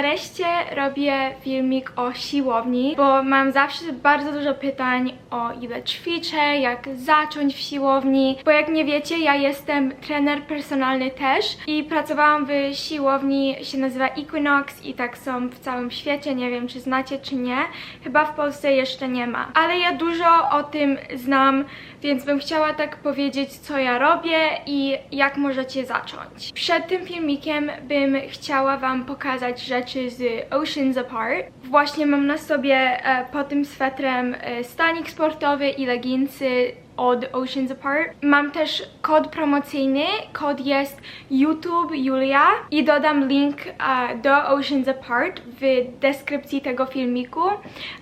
Nareszcie robię filmik o siłowni, bo mam zawsze bardzo dużo pytań o ile ćwiczę, jak zacząć w siłowni, bo jak nie wiecie, ja jestem trener personalny też i pracowałam w siłowni, się nazywa Equinox i tak są w całym świecie, nie wiem czy znacie czy nie, chyba w Polsce jeszcze nie ma, ale ja dużo o tym znam, więc bym chciała tak powiedzieć, co ja robię i jak możecie zacząć. Przed tym filmikiem bym chciała Wam pokazać rzeczy z Oceans Apart. Właśnie mam na sobie e, pod tym swetrem e, stanik sportowy i leginsy od Oceans Apart. Mam też kod promocyjny, kod jest YouTube Julia i dodam link e, do Oceans Apart w deskrypcji tego filmiku,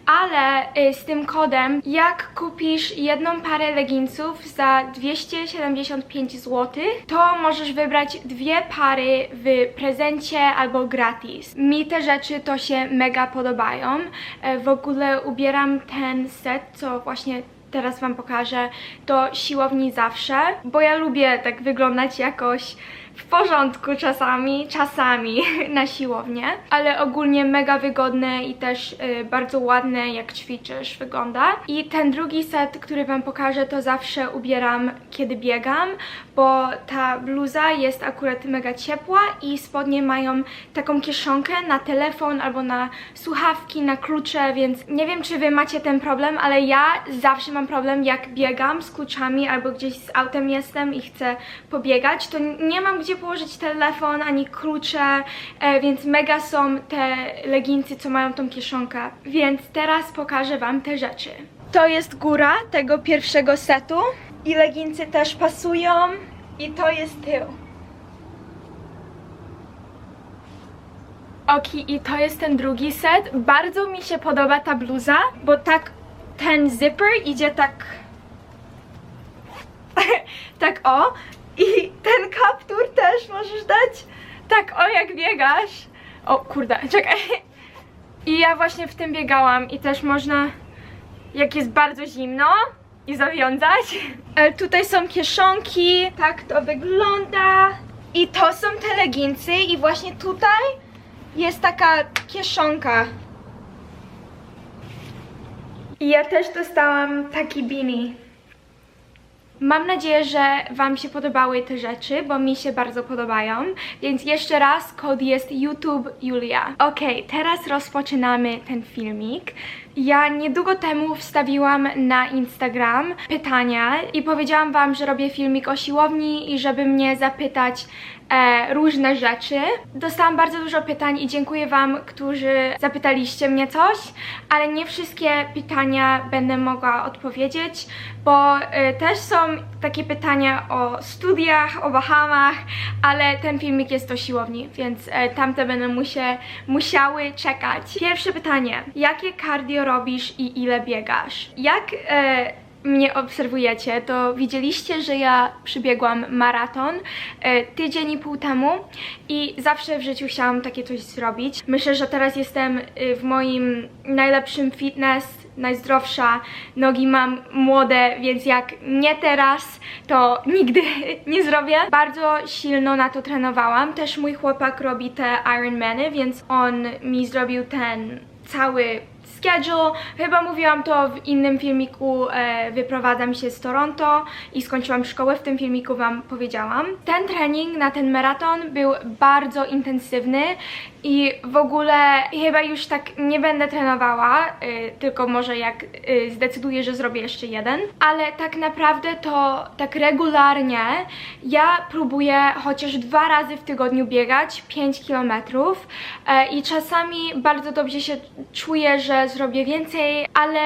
ale e, z tym kodem jak kupisz jedną parę leginsów za 275 zł, to możesz wybrać dwie pary w prezencie albo gratis. Mi te rzeczy to się mega podobają. E, W ogóle ubieram ten set, co właśnie teraz wam pokażę, do siłowni zawsze, bo ja lubię tak wyglądać jakoś w porządku czasami, czasami na siłownię, ale ogólnie mega wygodne i też y, bardzo ładne jak ćwiczysz wygląda. I ten drugi set, który wam pokażę, to zawsze ubieram kiedy biegam, bo ta bluza jest akurat mega ciepła i spodnie mają taką kieszonkę na telefon albo na słuchawki, na klucze, więc nie wiem czy wy macie ten problem, ale ja zawsze mam problem jak biegam z kluczami albo gdzieś z autem jestem i chcę pobiegać, to nie mam gdzie położyć telefon ani klucze, e, więc mega są te leginsy, co mają tą kieszonkę. Więc teraz pokażę wam te rzeczy. To jest góra tego pierwszego setu i leginsy też pasują i to jest tył. Ok, i to jest ten drugi set. Bardzo mi się podoba ta bluza, bo tak ten zipper idzie tak tak o i ten kaptur też możesz dać tak o jak biegasz. O kurde, czekaj. I ja właśnie w tym biegałam i też można jak jest bardzo zimno i zawiązać. E, tutaj są kieszonki, tak to wygląda. I to są te leginsy i właśnie tutaj jest taka kieszonka. I ja też dostałam taki beanie. Mam nadzieję, że Wam się podobały te rzeczy, bo mi się bardzo podobają. Więc jeszcze raz, kod jest YouTube Julia. Ok, teraz rozpoczynamy ten filmik. Ja niedługo temu wstawiłam na Instagram pytania i powiedziałam Wam, że robię filmik o siłowni i żeby mnie zapytać e, różne rzeczy. Dostałam bardzo dużo pytań i dziękuję Wam, którzy zapytaliście mnie coś, ale nie wszystkie pytania będę mogła odpowiedzieć, bo e, też są takie pytania o studiach, o Bahamach, ale ten filmik jest o siłowni, więc e, tamte będą musie, musiały czekać. Pierwsze pytanie. Jakie cardio robisz i ile biegasz? Jak... E, mnie obserwujecie, to widzieliście, że ja przybiegłam maraton e, tydzień i pół temu i zawsze w życiu chciałam takie coś zrobić. Myślę, że teraz jestem e, w moim najlepszym fitness, najzdrowsza, nogi mam młode, więc jak nie teraz, to nigdy nie zrobię. Bardzo silno na to trenowałam. Też mój chłopak robi te Ironmany, więc on mi zrobił ten cały schedule. Chyba mówiłam to w innym filmiku, e, wyprowadzam się z Toronto i skończyłam szkołę, w tym filmiku Wam powiedziałam. Ten trening na ten maraton był bardzo intensywny i w ogóle chyba już tak nie będę trenowała, e, tylko może jak e, zdecyduję, że zrobię jeszcze jeden, ale tak naprawdę to tak regularnie ja próbuję chociaż dwa razy w tygodniu biegać 5 kilometrów e, i czasami bardzo dobrze się czuję, że zrobię więcej, ale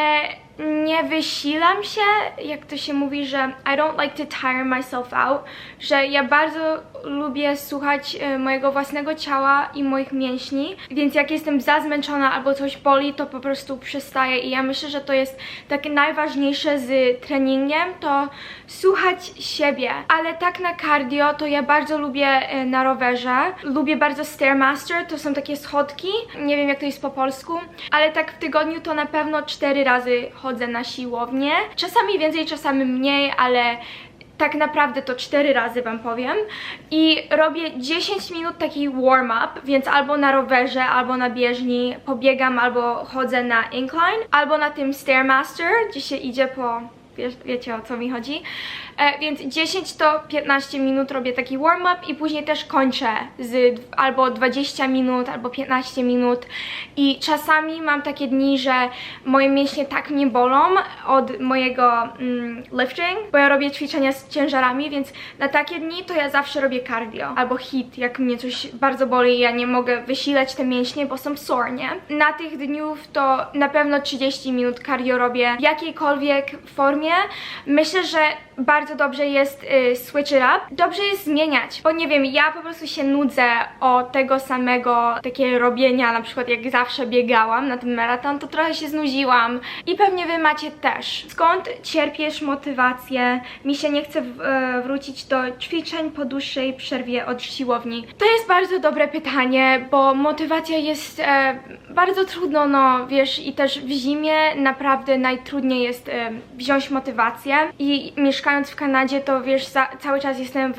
nie wysilam się, jak to się mówi, że I don't like to tire myself out, że ja bardzo lubię słuchać e, mojego własnego ciała i moich mięśni, więc jak jestem za zmęczona albo coś boli, to po prostu przestaję. I ja myślę, że to jest takie najważniejsze z treningiem, to słuchać siebie, ale tak na cardio to ja bardzo lubię e, na rowerze, lubię bardzo Stairmaster, to są takie schodki, nie wiem jak to jest po polsku, ale tak w tygodniu to na pewno cztery razy na siłownię, czasami więcej, czasami mniej, ale tak naprawdę to 4 razy wam powiem i robię 10 minut taki warm-up, więc albo na rowerze, albo na bieżni pobiegam, albo chodzę na incline, albo na tym Stairmaster, gdzie się idzie po Wiesz, wiecie o co mi chodzi. E, więc 10 to 15 minut robię taki warm-up i później też kończę z albo 20 minut, albo 15 minut. I czasami mam takie dni, że moje mięśnie tak mnie bolą od mojego mm, lifting, bo ja robię ćwiczenia z ciężarami, więc na takie dni to ja zawsze robię cardio albo hit, jak mnie coś bardzo boli i ja nie mogę wysilać te mięśnie, bo są sore, nie? Na tych dniów to na pewno 30 minut cardio robię w jakiejkolwiek formie. Myślę, że bardzo dobrze jest y, switch it up. Dobrze jest zmieniać, bo nie wiem, ja po prostu się nudzę o tego samego takie robienia, na przykład jak zawsze biegałam na ten maraton, to trochę się znudziłam i pewnie wy macie też. Skąd czerpiesz motywację? Mi się nie chce w, e, wrócić do ćwiczeń po dłuższej przerwie od siłowni. To jest bardzo dobre pytanie, bo motywacja jest e, bardzo trudno, no wiesz, i też w zimie naprawdę najtrudniej jest e, wziąć motywację i mieszkając w Kanadzie, to wiesz, cały czas jestem w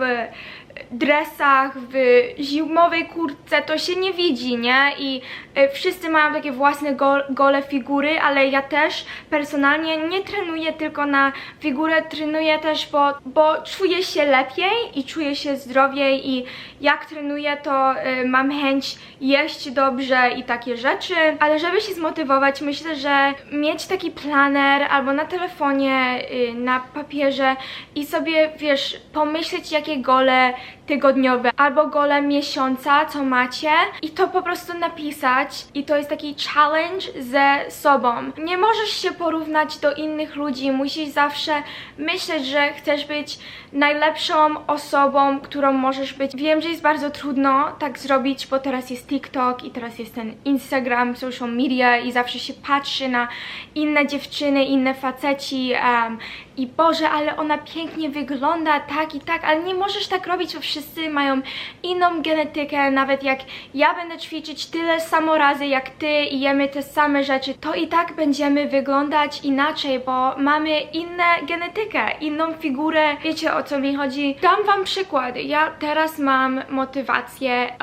dresach, w zimowej kurtce, to się nie widzi, nie? I e, wszyscy mają takie własne go, gole figury, ale ja też personalnie nie trenuję tylko na figurę, trenuję też, bo, bo czuję się lepiej i czuję się zdrowiej i jak trenuję, to e, mam chęć jeść dobrze i takie rzeczy, ale żeby się zmotywować, myślę, że mieć taki planer albo na telefonie, y, na papierze i sobie, wiesz, pomyśleć jakie gole tygodniowe albo gole miesiąca, co macie i to po prostu napisać i to jest taki challenge ze sobą. Nie możesz się porównać do innych ludzi, musisz zawsze myśleć, że chcesz być najlepszą osobą, którą możesz być. Wiem, że jest bardzo trudno tak zrobić, bo teraz jest TikTok i teraz jest ten Instagram, social media i zawsze się patrzy na inne dziewczyny, inne faceci em, i Boże, ale ona pięknie wygląda, tak i tak, ale nie możesz tak robić, bo wszyscy mają inną genetykę, nawet jak ja będę ćwiczyć tyle samo razy jak ty i jemy te same rzeczy, to i tak będziemy wyglądać inaczej, bo mamy inną genetykę, inną figurę, wiecie o co mi chodzi. Dam wam przykład, ja teraz mam motywację e,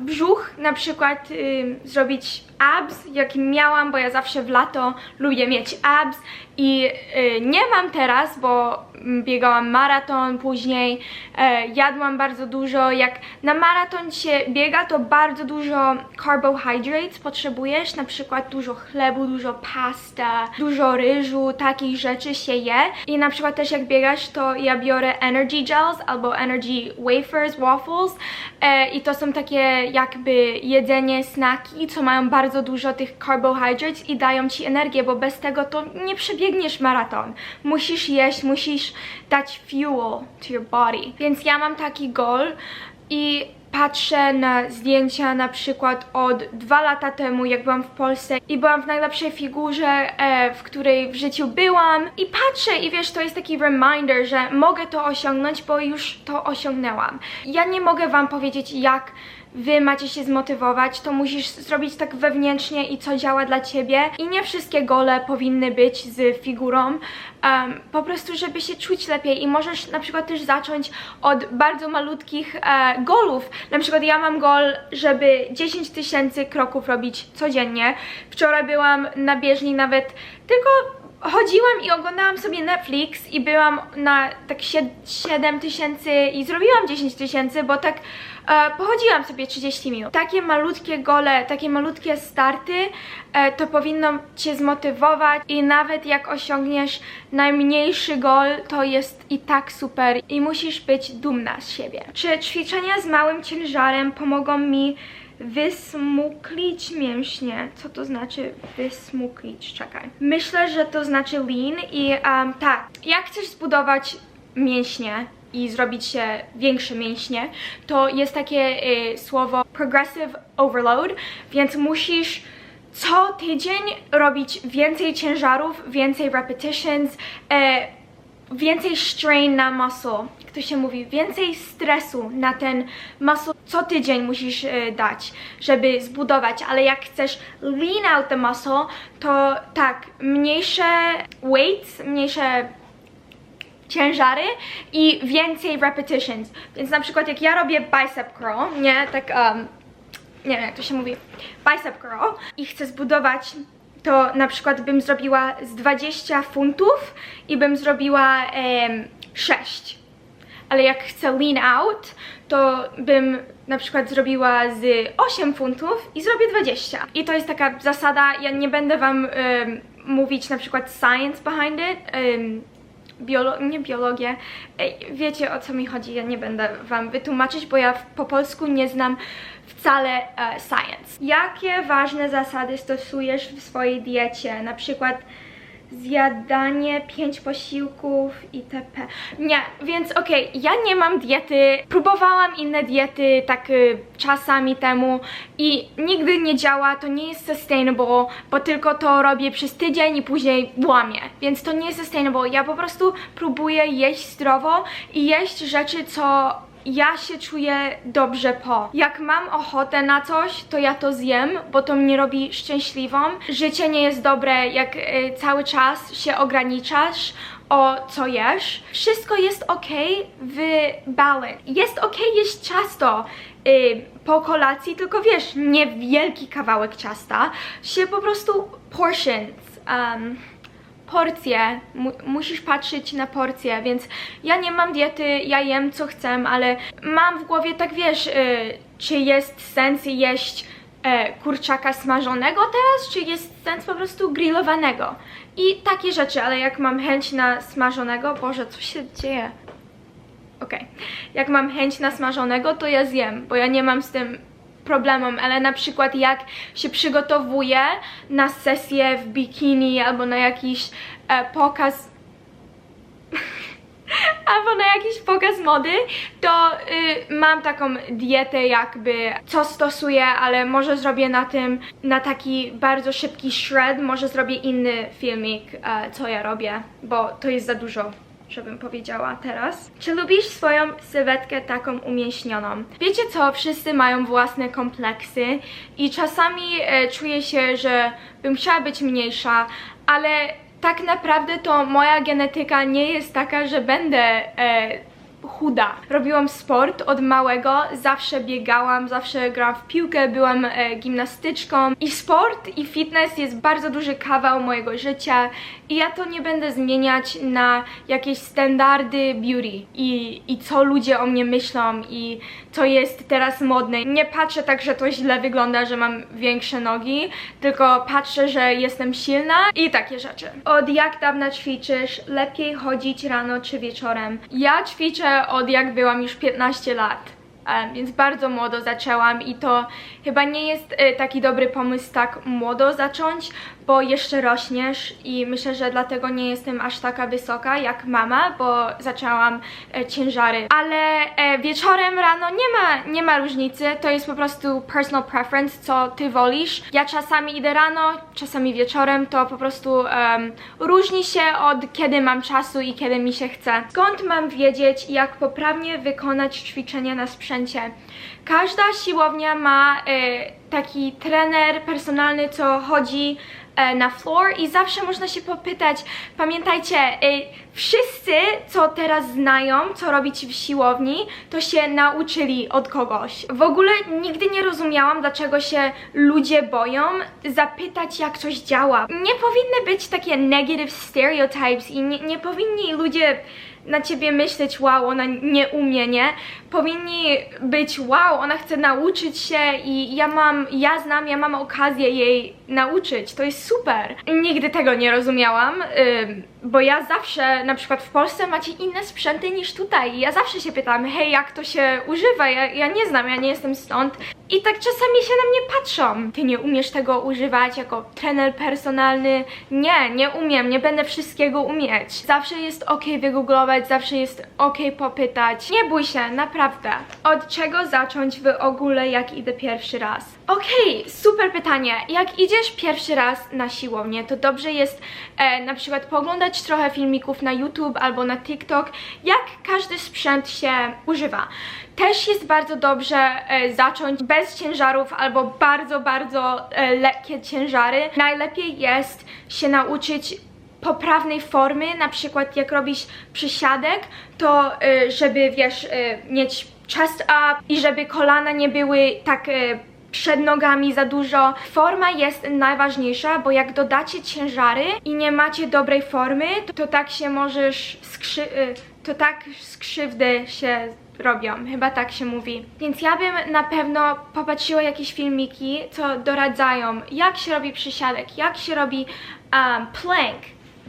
brzuch, na przykład ym, zrobić abs, jaki miałam, bo ja zawsze w lato lubię mieć abs i y, nie mam teraz, bo mm, biegałam maraton później, e, jadłam bardzo dużo. Jak na maraton się biega, to bardzo dużo carbohydrates potrzebujesz, na przykład dużo chlebu, dużo pasta, dużo ryżu, takich rzeczy się je. I na przykład też jak biegasz, to ja biorę energy gels albo energy wafers, waffles e, i to są takie jakby jedzenie, snaki, co mają bardzo dużo tych carbohydrates i dają ci energię, bo bez tego to nie przebiegniesz maraton. Musisz jeść, musisz dać fuel to your body. Więc ja mam taki goal i patrzę na zdjęcia na przykład od dwa lata temu, jak byłam w Polsce i byłam w najlepszej figurze, e, w której w życiu byłam i patrzę i wiesz, to jest taki reminder, że mogę to osiągnąć, bo już to osiągnęłam. Ja nie mogę wam powiedzieć, jak wy macie się zmotywować, to musisz zrobić tak wewnętrznie i co działa dla ciebie. I nie wszystkie gole powinny być z figurą, um, po prostu żeby się czuć lepiej i możesz na przykład też zacząć od bardzo malutkich e, golów. Na przykład ja mam gol, żeby 10 tysięcy kroków robić codziennie. Wczoraj byłam na bieżni nawet tylko chodziłam i oglądałam sobie Netflix i byłam na tak 7 tysięcy i zrobiłam 10 tysięcy, bo tak e, pochodziłam sobie 30 minut. Takie malutkie gole, takie malutkie starty e, to powinno Cię zmotywować i nawet jak osiągniesz najmniejszy gol, to jest i tak super i musisz być dumna z siebie. Czy ćwiczenia z małym ciężarem pomogą mi wysmuklić mięśnie. Co to znaczy wysmuklić? Czekaj. Myślę, że to znaczy lean i um, tak, jak chcesz zbudować mięśnie i zrobić się większe mięśnie, to jest takie y, słowo progressive overload, więc musisz co tydzień robić więcej ciężarów, więcej repetitions, e, więcej strain na muscle, jak to się mówi, więcej stresu na ten muscle co tydzień musisz e, dać, żeby zbudować, ale jak chcesz lean out the muscle, to tak, mniejsze weights, mniejsze ciężary i więcej repetitions. Więc na przykład jak ja robię bicep curl, nie, tak, um, nie wiem jak to się mówi, bicep curl i chcę zbudować to na przykład bym zrobiła z 20 funtów i bym zrobiła em, 6. Ale jak chcę lean out, to bym na przykład zrobiła z 8 funtów i zrobię 20. I to jest taka zasada, ja nie będę wam mówić na przykład science behind it, biolo nie biologię, wiecie o co mi chodzi, ja nie będę wam wytłumaczyć, bo ja po polsku nie znam wcale e, science. Jakie ważne zasady stosujesz w swojej diecie? Na przykład zjadanie, pięć posiłków itp. Nie, więc okej, ja nie mam diety. Próbowałam inne diety tak y, czasami temu i nigdy nie działa, to nie jest sustainable, bo tylko to robię przez tydzień i później łamię. Więc to nie jest sustainable. Ja po prostu próbuję jeść zdrowo i jeść rzeczy, co ja się czuję dobrze po. Jak mam ochotę na coś, to ja to zjem, bo to mnie robi szczęśliwą. Życie nie jest dobre, jak y, cały czas się ograniczasz o co jesz. Wszystko jest ok w balance. Jest ok jeść ciasto y, po kolacji, tylko wiesz, nie wielki kawałek ciasta, się po prostu portions. Um, porcje, mu musisz patrzeć na porcje, więc ja nie mam diety, ja jem co chcę, ale mam w głowie tak wiesz, y, czy jest sens jeść e, kurczaka smażonego teraz, czy jest sens po prostu grillowanego? I takie rzeczy, ale jak mam chęć na smażonego, Boże, co się dzieje? Okej, jak mam chęć na smażonego, to ja zjem, bo ja nie mam z tym problemem, ale na przykład jak się przygotowuję na sesję w bikini albo na jakiś e, pokaz albo na jakiś pokaz mody, to y, mam taką dietę jakby, co stosuję, ale może zrobię na tym, na taki bardzo szybki shred, może zrobię inny filmik, e, co ja robię, bo to jest za dużo żebym powiedziała teraz. Czy lubisz swoją sylwetkę taką umięśnioną? Wiecie co, wszyscy mają własne kompleksy i czasami e, czuję się, że bym chciała być mniejsza, ale tak naprawdę to moja genetyka nie jest taka, że będę e, chuda. Robiłam sport od małego, zawsze biegałam, zawsze grałam w piłkę, byłam e, gimnastyczką i sport i fitness jest bardzo duży kawał mojego życia i ja to nie będę zmieniać na jakieś standardy beauty i, i co ludzie o mnie myślą i co jest teraz modne. Nie patrzę tak, że to źle wygląda, że mam większe nogi, tylko patrzę, że jestem silna i takie rzeczy. Od jak dawna ćwiczysz? Lepiej chodzić rano czy wieczorem? Ja ćwiczę od jak byłam już 15 lat. Więc bardzo młodo zaczęłam i to chyba nie jest e, taki dobry pomysł tak młodo zacząć, bo jeszcze rośniesz i myślę, że dlatego nie jestem aż taka wysoka jak mama, bo zaczęłam e, ciężary. Ale e, wieczorem, rano nie ma, nie ma różnicy, to jest po prostu personal preference, co ty wolisz. Ja czasami idę rano, czasami wieczorem, to po prostu em, różni się od kiedy mam czasu i kiedy mi się chce. Skąd mam wiedzieć, jak poprawnie wykonać ćwiczenia na sprzęcie? Każda siłownia ma e, taki trener personalny, co chodzi e, na floor i zawsze można się popytać. Pamiętajcie, wszyscy, co teraz znają, co robić w siłowni, to się nauczyli od kogoś. W ogóle nigdy nie rozumiałam, dlaczego się ludzie boją zapytać, jak coś działa. Nie powinny być takie negative stereotypes i nie, nie powinni ludzie na ciebie myśleć, wow, ona nie umie, nie? Powinni być, wow, ona chce nauczyć się i ja mam, ja znam, ja mam okazję jej nauczyć, to jest super. Nigdy tego nie rozumiałam, ym, bo ja zawsze, na przykład w Polsce macie inne sprzęty niż tutaj i ja zawsze się pytam, hej, jak to się używa, ja, ja nie znam, ja nie jestem stąd i tak czasami się na mnie patrzą. Ty nie umiesz tego używać jako trener personalny? Nie, nie umiem, nie będę wszystkiego umieć. Zawsze jest ok wygooglować, zawsze jest ok popytać. Nie bój się, naprawdę. Od czego zacząć w ogóle, jak idę pierwszy raz? Okej, super pytanie. Jak idziesz pierwszy raz na siłownię, to dobrze jest e, na przykład pooglądać trochę filmików na YouTube albo na TikTok, jak każdy sprzęt się używa. Też jest bardzo dobrze e, zacząć bez ciężarów albo bardzo, bardzo e, lekkie ciężary. Najlepiej jest się nauczyć poprawnej formy, na przykład jak robisz przysiadek, to y, żeby wiesz, y, mieć chest up i żeby kolana nie były tak y, przed nogami za dużo. Forma jest najważniejsza, bo jak dodacie ciężary i nie macie dobrej formy, to, tak się możesz skrzy... y, to tak skrzywdy się robią, chyba tak się mówi. Więc ja bym na pewno popatrzyła jakieś filmiki, co doradzają, jak się robi przysiadek, jak się robi um, plank,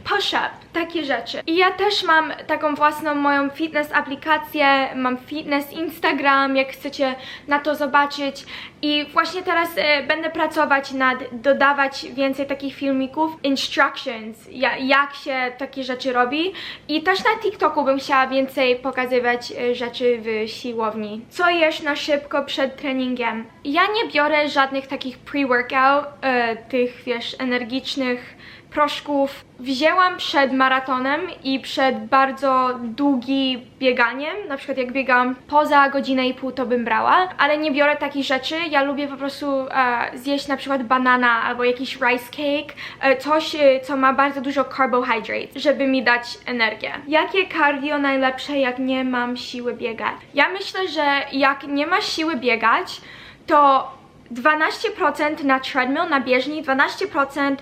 push-up, takie rzeczy. I ja też mam taką własną moją fitness aplikację, mam fitness Instagram, jak chcecie na to zobaczyć. I właśnie teraz e, będę pracować nad dodawać więcej takich filmików, instructions, ja, jak się takie rzeczy robi. I też na TikToku bym chciała więcej pokazywać e, rzeczy w siłowni. Co jesz na szybko przed treningiem? Ja nie biorę żadnych takich pre-workout, e, tych wiesz, energicznych proszków wzięłam przed maratonem i przed bardzo długi bieganiem, na przykład jak biegam poza godzinę i pół to bym brała, ale nie biorę takich rzeczy, ja lubię po prostu e, zjeść na przykład banana albo jakiś rice cake, e, coś e, co ma bardzo dużo carbohydrate, żeby mi dać energię. Jakie cardio najlepsze jak nie mam siły biegać? Ja myślę, że jak nie masz siły biegać, to 12% na treadmill, na bieżni, 12%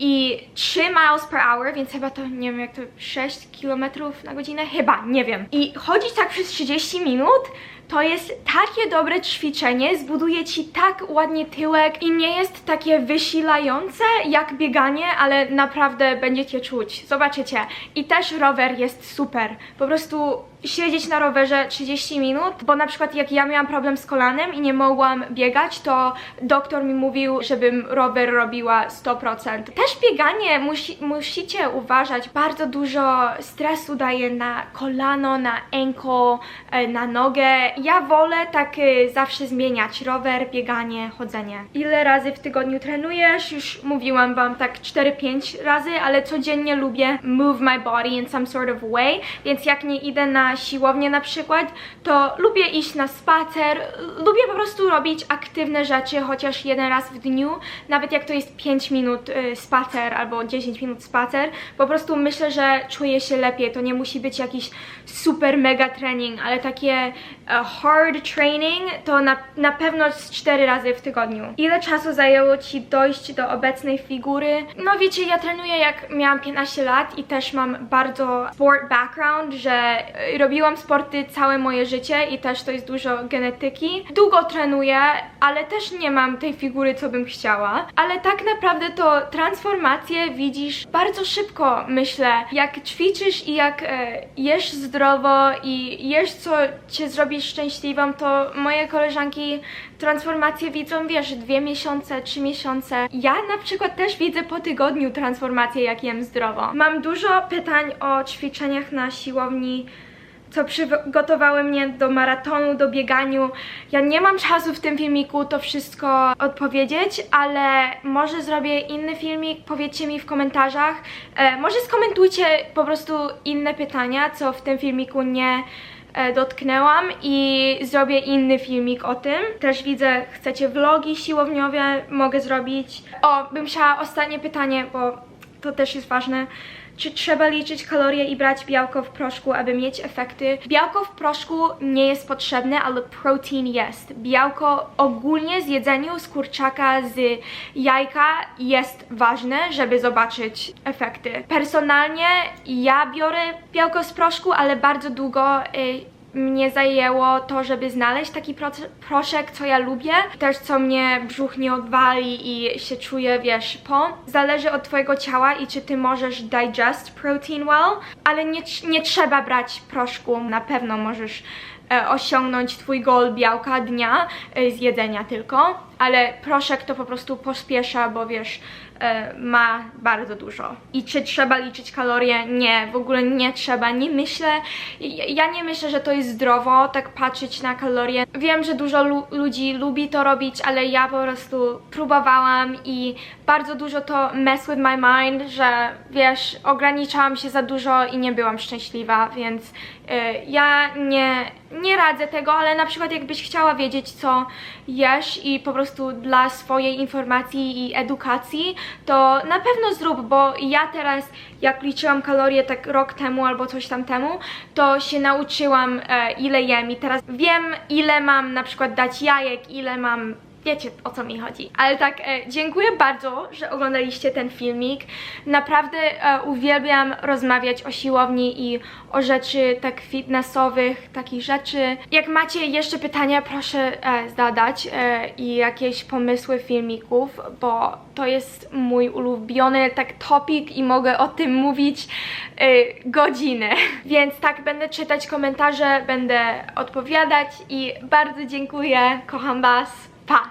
i 3 miles per hour, więc chyba to nie wiem jak to 6 km na godzinę, chyba, nie wiem. I chodzić tak przez 30 minut to jest takie dobre ćwiczenie, zbuduje ci tak ładnie tyłek i nie jest takie wysilające jak bieganie, ale naprawdę będziecie czuć, zobaczycie. I też rower jest super, po prostu siedzieć na rowerze 30 minut, bo na przykład jak ja miałam problem z kolanem i nie mogłam biegać, to doktor mi mówił, żebym rower robiła 100%. Też bieganie musi, musicie uważać, bardzo dużo stresu daje na kolano, na ankle, e, na nogę. Ja wolę tak e, zawsze zmieniać rower, bieganie, chodzenie. Ile razy w tygodniu trenujesz? Już mówiłam wam tak 4-5 razy, ale codziennie lubię move my body in some sort of way, więc jak nie idę na siłownię na przykład, to lubię iść na spacer, lubię po prostu robić aktywne rzeczy chociaż jeden raz w dniu, nawet jak to jest 5 minut y, spacer albo 10 minut spacer, po prostu myślę, że czuję się lepiej, to nie musi być jakiś super mega trening, ale takie e, hard training to na, na pewno z 4 razy w tygodniu. Ile czasu zajęło Ci dojść do obecnej figury? No wiecie, ja trenuję jak miałam 15 lat i też mam bardzo sport background, że e, robiłam sporty całe moje życie i też to jest dużo genetyki. Długo trenuję, ale też nie mam tej figury, co bym chciała. Ale tak naprawdę to transformację widzisz bardzo szybko, myślę. Jak ćwiczysz i jak e, jesz zdrowo i jesz, co cię zrobi szczęśliwą, to moje koleżanki transformację widzą, wiesz, dwie miesiące, trzy miesiące. Ja na przykład też widzę po tygodniu transformację, jak jem zdrowo. Mam dużo pytań o ćwiczeniach na siłowni co przygotowały mnie do maratonu, do bieganiu. Ja nie mam czasu w tym filmiku to wszystko odpowiedzieć, ale może zrobię inny filmik, powiedzcie mi w komentarzach. E, może skomentujcie po prostu inne pytania, co w tym filmiku nie e, dotknęłam i zrobię inny filmik o tym. Też widzę, chcecie vlogi siłowniowe, mogę zrobić. O, bym chciała ostatnie pytanie, bo to też jest ważne. Czy trzeba liczyć kalorie i brać białko w proszku, aby mieć efekty? Białko w proszku nie jest potrzebne, ale protein jest. Białko ogólnie z jedzeniu z kurczaka, z jajka jest ważne, żeby zobaczyć efekty. Personalnie ja biorę białko z proszku, ale bardzo długo... Y, mnie zajęło to, żeby znaleźć taki proszek, co ja lubię, też co mnie brzuch nie odwali i się czuję, wiesz, po. Zależy od twojego ciała i czy ty możesz digest protein well, ale nie, nie trzeba brać proszku, na pewno możesz e, osiągnąć twój goal białka dnia e, z jedzenia tylko, ale proszek to po prostu pospiesza, bo wiesz, ma bardzo dużo. I czy trzeba liczyć kalorie? Nie, w ogóle nie trzeba. Nie myślę, ja nie myślę, że to jest zdrowo, tak patrzeć na kalorie. Wiem, że dużo lu ludzi lubi to robić, ale ja po prostu próbowałam i bardzo dużo to mess with my mind, że wiesz, ograniczałam się za dużo i nie byłam szczęśliwa, więc e, ja nie, nie radzę tego, ale na przykład jakbyś chciała wiedzieć, co jesz i po prostu prostu dla swojej informacji i edukacji, to na pewno zrób, bo ja teraz, jak liczyłam kalorie tak rok temu albo coś tam temu, to się nauczyłam e, ile jem. I teraz wiem ile mam na przykład dać jajek, ile mam Wiecie o co mi chodzi. Ale tak, e, dziękuję bardzo, że oglądaliście ten filmik. Naprawdę e, uwielbiam rozmawiać o siłowni i o rzeczy tak fitnessowych, takich rzeczy. Jak macie jeszcze pytania, proszę e, zadać i jakieś pomysły filmików, bo to jest mój ulubiony tak topik i mogę o tym mówić godzinę. Więc tak, będę czytać komentarze, będę odpowiadać i bardzo dziękuję, kocham was. 怕